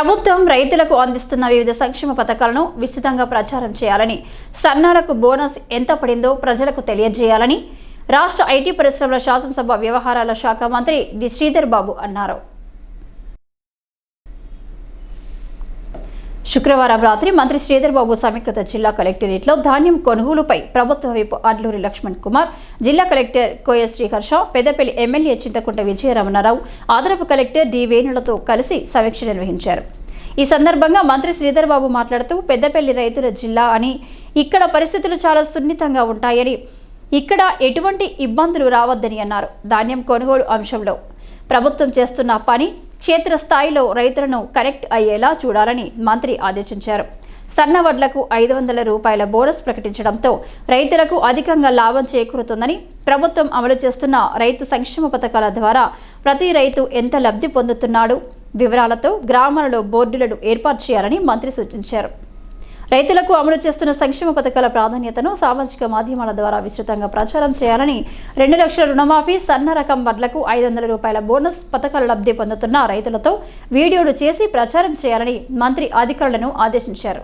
ప్రభుత్వం రైతులకు అందిస్తున్న వివిధ సంక్షేమ పథకాలను విస్తృతంగా ప్రచారం చేయాలని సన్నాలకు బోనస్ ఎంత పడిందో ప్రజలకు తెలియజేయాలని రాష్ట్ర ఐటీ పరిశ్రమల శాసనసభ వ్యవహారాల శాఖ మంత్రి డి. శ్రీధర్ బాబు అన్నారు. శుక్రవారం రాత్రి మంత్రి శ్రీధర్బాబు సమీకృత జిల్లా కలెక్టరేట్లో ధాన్యం కొనుగోలుపై ప్రభుత్వ వైపు అడ్లూరి లక్ష్మణ్ కుమార్ జిల్లా కలెక్టర్ కోయ శ్రీహర్ష పెద్దపల్లి ఎమ్మెల్యే చింతకుంట విజయరమణారావు ఆదరపు కలెక్టర్ డి వేణులతో కలిసి సమీక్ష నిర్వహించారు. ఈ సందర్భంగా మంత్రి శ్రీధర్బాబు మాట్లాడుతూ పెద్దపల్లి రైతుల జిల్లా అని ఇక్కడ పరిస్థితులు చాలా సున్నితంగా ఉంటాయని ఇక్కడ ఎటువంటి ఇబ్బందులు రావద్దని అన్నారు. ధాన్యం కొనుగోలు అంశంలో ప్రభుత్వం చేస్తున్న పని క్షేత్రస్థాయిలో రైతులను కనెక్ట్ అయ్యేలా చూడాలని మంత్రి ఆదేశించారు. సన్న వడ్లకు ఐదు వందల రూపాయల బోనస్ ప్రకటించడంతో రైతులకు అధికంగా లాభం చేకూరుతుందని ప్రభుత్వం అమలు చేస్తున్న రైతు సంక్షేమ పథకాల ద్వారా ప్రతి రైతు ఎంత లబ్ధి పొందుతున్నాడు? వివరాలతో గ్రామాలలో బోర్డులను ఏర్పాటు చేయాలని మంత్రి సూచించారు. రైతులకు అమలు చేస్తున్న సంక్షేమ పథకాల ప్రాధాన్యతను సామాజిక మాధ్యమాల ద్వారా విస్తృతంగా ప్రచారం చేయాలని రెండు లక్షల రుణమాఫీ సన్న రకం వడ్లకు ఐదు వందల రూపాయల బోనస్ పథకాల లబ్ధి పొందుతున్న రైతులతో వీడియోలు చేసి ప్రచారం చేయాలని మంత్రి అధికారులను ఆదేశించారు.